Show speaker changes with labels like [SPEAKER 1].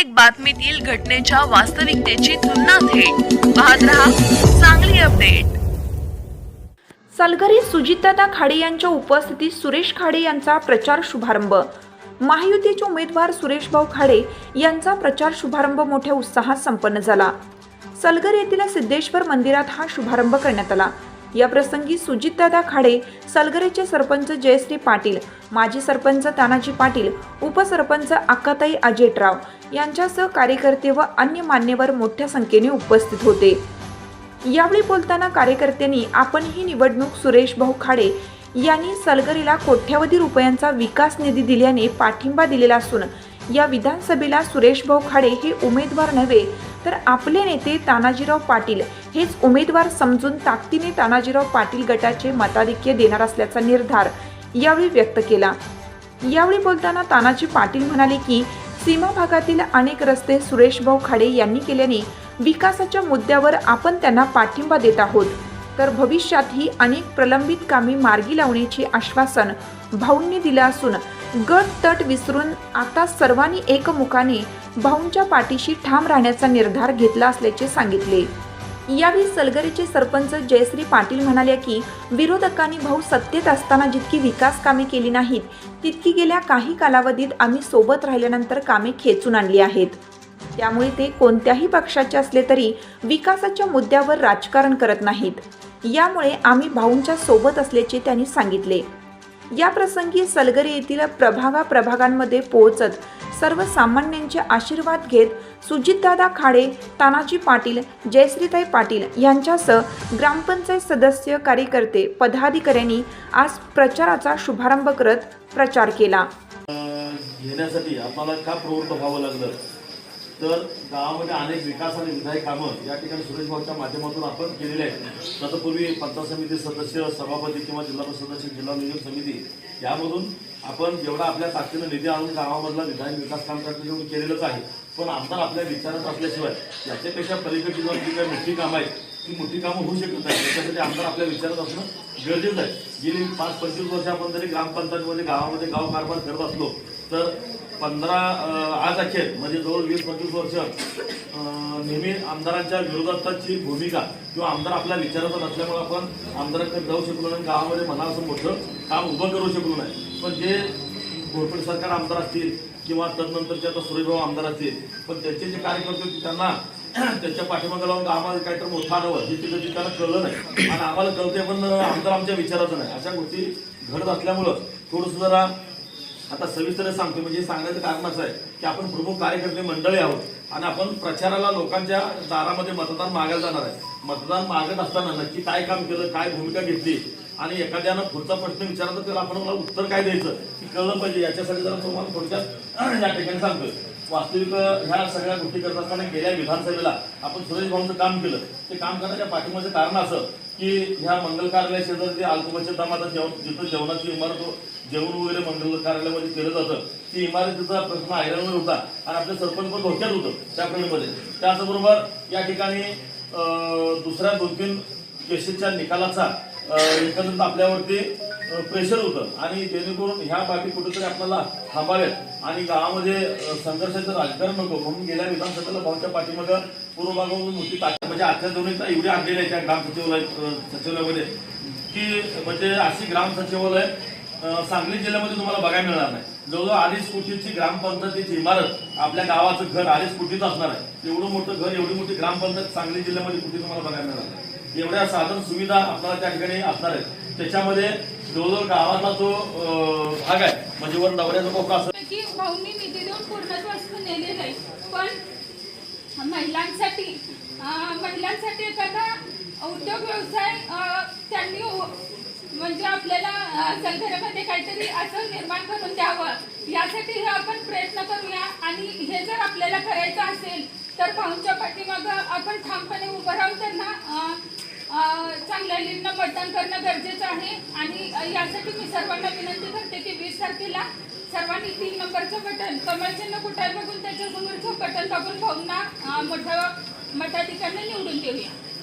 [SPEAKER 1] प्रत्येक बातमीतील घटनेच्या वास्तविकतेची तुलना थेट. पाहत रहा चांगली अपडेट.
[SPEAKER 2] सलगरी सुजितदादा खाडे यांच्या उपस्थितीत सुरेश खाडे यांचा प्रचार शुभारंभ. महायुतीचे उमेदवार सुरेशभाऊ खाडे यांचा प्रचार शुभारंभ मोठ्या उत्साहात संपन्न झाला. सलगर येथील सिद्धेश्वर मंदिरात हा शुभारंभ करण्यात आला. या प्रसंगी सुजितदादा खाडे सलगरेचे सरपंच जयश्री पाटील माजी सरपंच तानाजी पाटील उपसरपंच अक्काताई अजेटराव यांच्यासह कार्यकर्ते व अन्य मान्यवर मोठ्या संख्येने उपस्थित होते. यावेळी बोलताना कार्यकर्त्यांनी आपण ही निवडणूक सुरेश भाऊ खाडे यांनी सलगरीला कोट्यावधी रुपयांचा विकास निधी दिल्याने पाठिंबा दिलेला असून या विधानसभेला सुरेश भाऊ खाडे हे उमेदवार नव्हे तर आपले नेते तानाजीराव पाटील हेच उमेदवार समजून ताकदीने तानाजीराव पाटील गटाचे मताधिक्य देणार असल्याचा निर्धार यावेळी व्यक्त केला. यावेळी बोलताना तानाजी पाटील म्हणाले की सीमा भागातील अनेक रस्ते सुरेशभाऊ खाडे यांनी केल्याने विकासाच्या मुद्द्यावर आपण त्यांना पाठिंबा देत आहोत. तर भविष्यातही अनेक प्रलंबित कामे मार्गी लावण्याचे आश्वासन भाऊंनी दिलं असून गट तट विसरून आता सर्वांनी एकमुखाने भाऊंच्या पाठीशी ठाम राहण्याचा निर्धार घेतला असल्याचे सांगितले. यावेळी सलगरीचे सरपंच जयश्री पाटील म्हणाल्या की विरोधकांनी भाऊ सत्तेत असताना जितकी विकास कामे केली नाहीत तितकी गेल्या काही कालावधीत आम्ही सोबत राहिल्यानंतर कामे खेचून आणली आहेत. त्यामुळे ते कोणत्याही पक्षाचे असले तरी विकासाच्या मुद्द्यावर राजकारण करत नाहीत. यामुळे आम्ही भाऊंच्या सोबत असल्याचे त्यांनी सांगितले. या प्रसंगी सलगरी येथील प्रभागा प्रभागांमध्ये पोहोचत सर्वसामान्यांचे आशीर्वाद घेत सुजितदादा खाडे तानाजी पाटील जयश्रीताई पाटील यांच्यासह ग्रामपंचायत सदस्य कार्यकर्ते पदाधिकाऱ्यांनी आज प्रचाराचा शुभारंभ करत प्रचार केला.
[SPEAKER 3] घेण्यासाठी आम्हाला का प्रवृत्त व्हावं लागलं? तर गावामध्ये अनेक विकास आणि विधायक कामं या ठिकाणी सुरेश भाऊच्या माध्यमातून आपण केलेले आहेत. तसं पूर्वी पंचायत समिती सदस्य सभापती किंवा जिल्हा परिषद सदस्य जिल्हा नियोजन समिती यामधून आपण जेवढा आपल्या ताकदीनं निधी आणून गावामधला विधायक विकास काम करण्याचं केलेलंच आहे पण आमदार आपल्या विचारात असल्याशिवाय याच्यापेक्षा पलीकडे जाऊन जी काही मोठी कामं आहेत ती मोठी कामं होऊ शकत नाही त्याच्यासाठी आमदार आपल्या विचारात असणं गरजेचं आहे. गेली पाच पंचवीस वर्ष आपण जरी ग्रामपंचायतमध्ये गावामध्ये गाव कारभार करत असलो तर पंधरा आज अखेर म्हणजे जवळ वीस पंचवीस वर्ष नेहमी आमदारांच्या विरोधाची भूमिका किंवा आमदार आपल्या विचाराचा नसल्यामुळे आपण आमदारांकडे जाऊ शकलो नाही गावामध्ये म्हणा असं मोठं काम उभं करू शकलो नाही. पण जे घोरपडे सरकार आमदार असतील किंवा तदनंतरचे आता सुरेशभाऊ आमदार असतील पण त्यांचे जे कार्यकर्ते होते त्यांना त्यांच्या पाठीमागे लावून आम्हाला काहीतरी मोठं आणावं हे तिथं त्यांना कळलं नाही. आणि आम्हाला कळते पण आमदार आमच्या विचाराचं नाही. अशा गोष्टी घडत असल्यामुळं थोडंसं जरा आता सविस्तर सांगतो म्हणजे सांगण्याचं कारण असं आहे की आपण प्रमुख कार्यकर्ते मंडळी आहोत आणि आपण प्रचाराला लोकांच्या दारामध्ये मतदान मागायला जाणार आहे. मतदान मागत असताना नक्की काय काम केलं काय भूमिका घेतली आणि एखाद्यानं पुढचा प्रश्न विचारला तर त्याला आपण मला उत्तर काय द्यायचं की कळलं पाहिजे. याच्यासाठी जरा तुम्हाला थोडक्यात या ठिकाणी सांगतोय. वास्तविक ह्या सगळ्या गोष्टी करत असताना गेल्या विधानसभेला आपण सुरेश भाऊंचं काम केलं. ते काम करण्याच्या पाठीमागे कारण असं की ह्या मंगल कार्यालया शेजारी जे अल्पबचत दामाचा जेवण जिथं जेवणाची इमारत जेवण वगैरे मंगल कार्यालयामध्ये केलं जातं ती इमारतीचा प्रश्न ऐरणवर होता आणि आपलं सरपंच पण धोक्यात होतं त्या प्रकरणामध्ये त्याचबरोबर या ठिकाणी दुसऱ्या दोन तीन केसेसच्या निकालाचा अं, एकंदरीत आपल्यावरती प्रेशर होतं. आणि जेणेकरून ह्या बाबी कुठेतरी आपल्याला थांबाव्यात आणि गावामध्ये संघर्षाचं राजकारण नको. म्हणून गेल्या विधानसभेला भाऊच्या पाठीमागं पूर्व भागावरून मोठी ताकद म्हणजे आजच्या दोन्ही एवढी आणलेली आहे त्या ग्राम सचिवालय सचिवालयामध्ये. की म्हणजे अशी ग्राम सचिवालय सांगली जिल्ह्यामध्ये तुम्हाला बघायला मिळणार नाही. जवळजवळ अडीच कोटीची ग्रामपंचायतीची इमारत आपल्या गावाचं घर अडीच कोटीचं असणार आहे. एवढं मोठं घर एवढी मोठी ग्रामपंचायत सांगली जिल्ह्यामध्ये कुठे तुम्हाला बघायला मिळणार नाही. एवढ्या साधन सुविधा आपल्याला त्या ठिकाणी असणार आहेत. त्याच्यामध्ये जवळजवळ गावाचा जो भाग आहे म्हणजे वर नवऱ्याचा कोपरा असं.
[SPEAKER 4] की भाऊंनी निधी देऊन पूर्णत्वास नेले नाही. पण महिलांसाठी महिलांसाठी एखादा उद्योग व्यवसाय त्यांनी म्हणजे आपल्याला जलधरामध्ये काहीतरी असं निर्माण करून द्यावं. यासाठी हे आपण प्रयत्न करूया. आणि हे जर आपल्याला करायचं असेल तर भाऊंच्या पाठीमागं आपण ठामपणे उभं राहून त्यांना चांगल्या लीडनं मतदान करणं गरजेचं आहे आणि यासाठी मी सर्वांना विनंती करते की वीस तारखेला सर्वांनी तीन नंबरचं बटन कमळ चिन्ह कुठे बघून त्याच्यासमोरचं बटन दाबून भाऊंना मठा मठाधिकाऱ्यांना निवडून देऊया.